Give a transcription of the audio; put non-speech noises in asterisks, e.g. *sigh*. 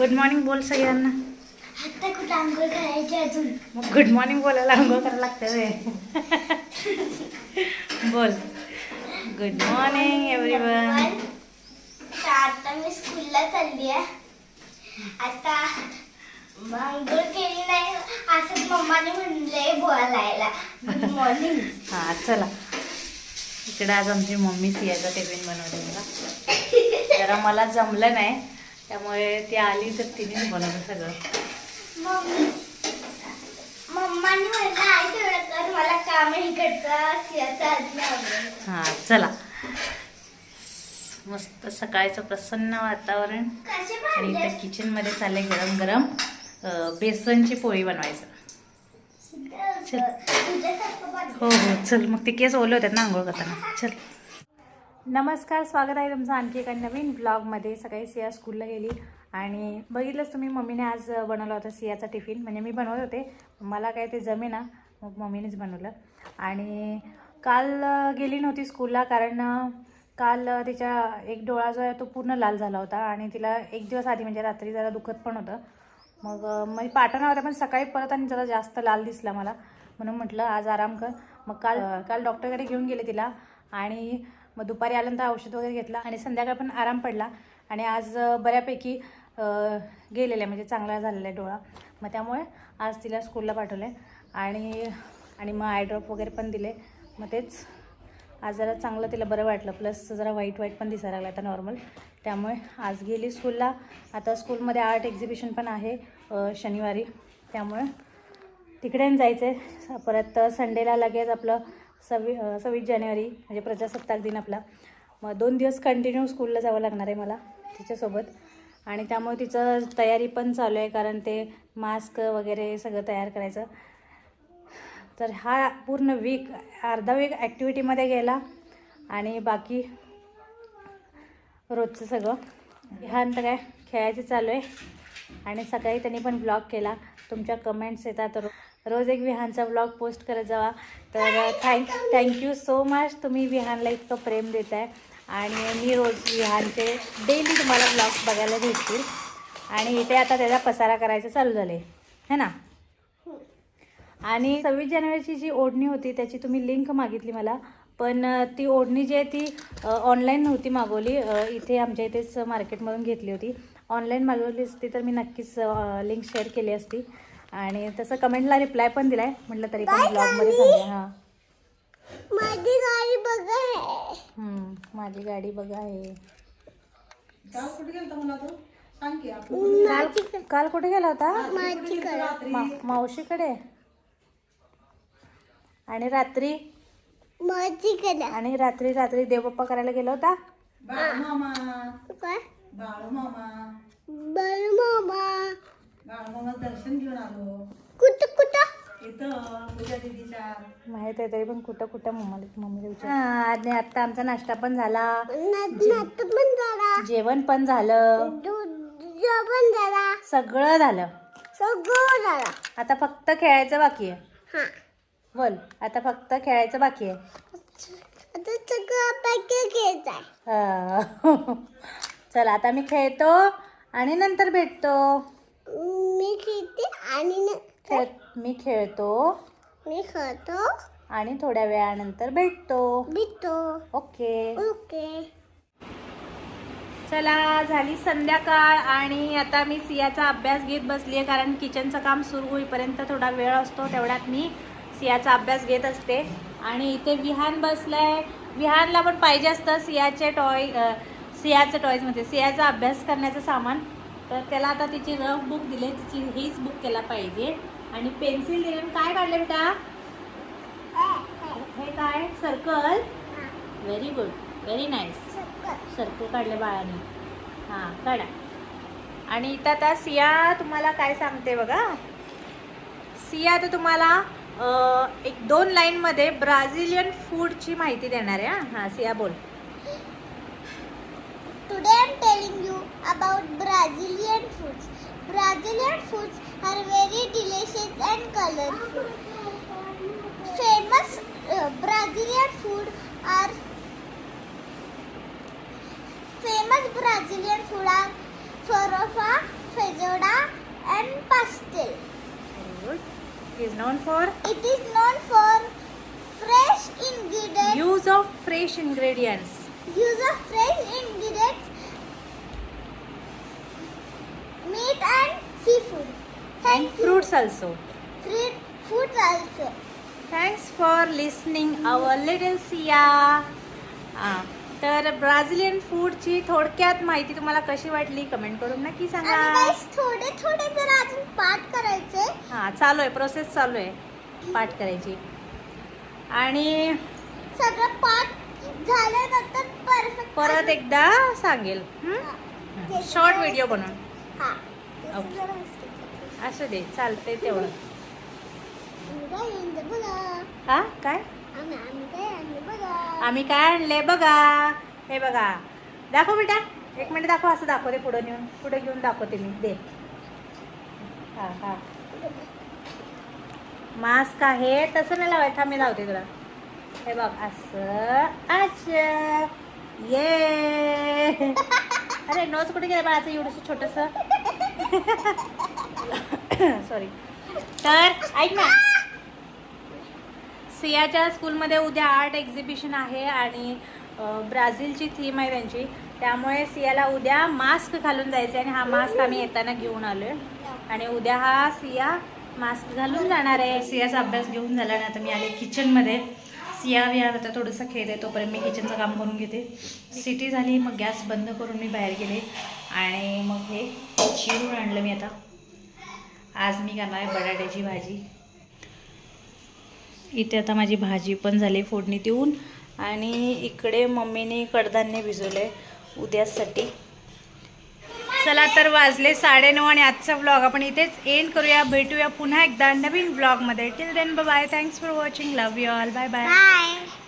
Good morning बोल सगळ्यांना. आता कुठं आंघोळ करायची अजून? मग गुड मॉर्निंग बोलायला आंघोळ करायला लागतं रे बोल. गुड मॉर्निंग एव्हरीवन आता मी स्कूलला चालली आहे आता आंघोळ केली नाही. असं मम्माने म्हणलंय बोलायला. गुड मॉर्निंग *laughs* हा चला. इकडे आज आमची मम्मी सियाचा टिफिन बनवते मला जरा मला जमलं नाही. त्यामुळे ती आली तर तिनेच बनवलं सगळं. हा चला. मस्त सकाळचं प्रसन्न वातावरण. आणि इथं किचनमध्ये चाललंय गरम गरम बेसनची पोळी बनवायचं. भांडले. हो हो चल. मग ते केस ओले होतात ना आंघोळ करताना. चल. नमस्कार स्वागत आहे तुमचं आणखी एका नवीन ब्लॉगमध्ये सकाळी सिया स्कूलला गेली आणि बघितलंच तुम्ही मम्मीने आज बनवला होता सियाचा टिफिन म्हणजे मी बनवत होते मला काय ते जमेना मग मम्मीनेच बनवलं. आणि काल गेली नव्हती स्कूलला कारण काल तिच्या एक डोळा जो आहे तो पूर्ण लाल झाला होता आणि तिला एक दिवस आधी म्हणजे रात्री जरा दुखत पण होतं. मग म्हणजे पाठवणार होत्या पण सकाळी परत आणि जरा जास्त लाल दिसला मला. म्हणून म्हटलं आज आराम कर. मग काल काल डॉक्टरकडे घेऊन गेले तिला आणि मग दुपारी आल्यानंतर औषध वगैरे घेतलं आणि संध्याकाळ पण आराम पडला. आणि आज बऱ्यापैकी अं, गेलेलं आहे म्हणजे चांगला झालेला आहे डोळा. मग त्यामुळे आज तिला स्कूलला पाठवलं आहे आणि आणि मग आयड्रॉप वगैरे पण दिले. मग तेच आज जरा चांगलं तिला बरं वाटलं. प्लस जरा वाईट वाईट पण दिसायला लागलं आता नॉर्मल त्यामुळे आज गेली स्कूलला. आता स्कूलमध्ये आर्ट एक्झिबिशन पण आहे शनिवारी. त्यामुळे तिकडे जायचं आहे परत संडेला लगेच आपलं सव्वी सव्वीस जानेवारी म्हणजे प्रजासत्ताक दिन आपला. मग दोन दिवस कंटिन्यू स्कूलला जावं लागणार आहे मला तिच्यासोबत. आणि त्यामुळे तिचं तयारी पण चालू आहे कारण ते मास्क वगैरे सगळं तयार करायचं. तर हा पूर्ण वीक अर्धा वीक ॲक्टिव्हिटीमध्ये गेला. आणि बाकी रोजचं सगळं. ह्यानंतर काय खेळायचं चालू आहे. आणि सकाळी त्यांनी पण ब्लॉग केला. तुमच्या कमेंट्स येतात. तर रोज एक विहानचा ब्लॉग पोस्ट करत जावा. तर थँक थँक्यू सो मच तुम्ही विहानला इतकं प्रेम देत आहे आणि मी रोज विहानचे डेली तुम्हाला ब्लॉग बघायला भेटतील. आणि इथे आता त्याचा पसारा करायचं चालू झाले है ना? आणि सव्वीस जानेवारीची जी ओढणी होती त्याची तुम्ही लिंक मागितली मला. पण uh, ती ओढणी जी आहे ती uh, ऑनलाईन नव्हती मागवली. Uh, इथे आमच्या इथेच मार्केटमधून घेतली होती. ऑनलाईन मागवली असती तर मी नक्कीच लिंक शेअर केली असती. आणि तसं कमेंटला रिप्लाय पण दिला आहे म्हटलं तरी पण ब्लॉगमध्ये सांगा हां. माझी गाडी बघा. आहे हम्म, माझी गाडी बघा आहे काल काल कुठे गेला होता? मावशीकडे. आणि रात्री? माझी कडे. आणि रात्री रात्री देवबाप्पा करायला गेला होता? काय? बाळू मामा. मामा. बाळू मामा दर्शन घेऊन आलो. कुठं कुठं? इथं तुझ्या दिदीच्या. माहीत आहे तरी पण कुठं कुठं मम्मीला मम्मीला विचार. आणि आता आमचा नाश्ता पण झाला. नात पण झाला. जेवण पण झालं. झाला. सगळं झालं. सगळं झाला. आता फक्त खेळायचं बाकी आहे. हा. बोल आता फक्त खेळायचं बाकी आहे. आता सगळं पॅकेज घ्यायचं आहे. हा. *laughs* चला आता मी खेळतो आणि नंतर भेटतो. मी खेळते आणि खेळ मी खेळतो. मी खातो. आणि थोड्या वेळानंतर भेटतो. बितो ओके. ओके. चला झाली संध्याकाळ आणि आता मी सियाचा अभ्यास घेत बसली आहे कारण किचनचं काम सुरू होईपर्यंत थोडा वेळ असतो तेवढ्यात मी सियाचा अभ्यास घेत असते. आणि इथे विहान बसलाय. विहानला पण पाहिजे असतं सियाचे टॉय सियाचं टॉयजमध्ये सियाचा अभ्यास करण्याचं सामान. तर त्याला आता तिची रफ बुक दिले तिची हीच बुक त्याला पाहिजे. आणि पेन्सिल दिले काय काढले बेटा? हे काय? Circle very good very nice circle काढले बाळाने. हां काढा. आणि इथं आता सिया तुम्हाला काय सांगते बघा. सिया तर तुम्हाला एक दोन लाईनमध्ये ब्राझिलियन फूडची माहिती देणार आहे हां. हां सिया बोल. Today I am telling you about Brazil Brazilian foods. Brazilian foods are very delicious and colorful. Famous uh, Brazilian food are famous Brazilian food are farofa, feijoada, Brazil. Good. Is known for It is known for fresh ingredients, use of fresh ingredients. use of fresh ingredients, meat and seafood. And Thank you. fruits also. Fruit, foods also. Thanks for listening our little Siya हां तर Brazilian फूडची थोडक्यात माहिती तुम्हाला कशी वाटली comment करून नक्की सांगा आणि guys, थोडे थोडे जर अजून पाठ करायचे हां चालू आहे प्रोसेस चालू आहे पाठ करायची आणि सगळं पाठ झाल्यानंतर परफेक्ट परत एकदा सांगेल शॉर्ट व्हिडिओ बनवून असू दे चालते तेवढं. आम्ही काय आणलं बघा. हां काय? आम्ही काय आणलं बघा. हे बघा. दाखव बेटा. एक मिनिट दाखव असं दाखवते पुढं नेऊन. पुढे घेऊन दाखवते मी. दे. हा हा. मास्क आहे तसं नाही लावायचं. मी लावते तुला. हे बघ असं असं. ये. *laughs* अरे नोज कुठे गेलं बाळाचं? एवढंसं छोटंसं. सॉरी तर ऐक ना. सियाच्या स्कूलमध्ये उद्या आर्ट एक्झिबिशन आहे आणि ब्राझीलची थीम आहे त्यांची. त्यामुळे सियाला उद्या मास्क घालून जायचं आहे आणि हा मास्क आम्ही येताना घेऊन आलो आहे आणि उद्या हा सिया मास्क घालून जाणार आहे. सियाचा अभ्यास घेऊन झाला आणि आता मी आले किचनमध्ये सिया बी आता थोडंसं खेळ आहे तोपर्यंत मी किचनचं काम करून घेते. सिटी झाली मग गॅस बंद करून मी बाहेर गेले. आणि मग हे चिरून आणलं मी आता. आज मी करणार आहे बटाट्याची भाजी. इथे आता माझी भाजी पण झाली फोडणी देऊन. आणि इकडे मम्मीने कडधान्य भिजवलं आहे उद्यासाठी. चला तर वाजले साडेनऊ आणि आजचा ब्लॉग आपण इथेच एंड करूया. भेटूया पुन्हा एकदा नवीन ब्लॉगमध्ये till then bye thanks for watching love you all bye bye bye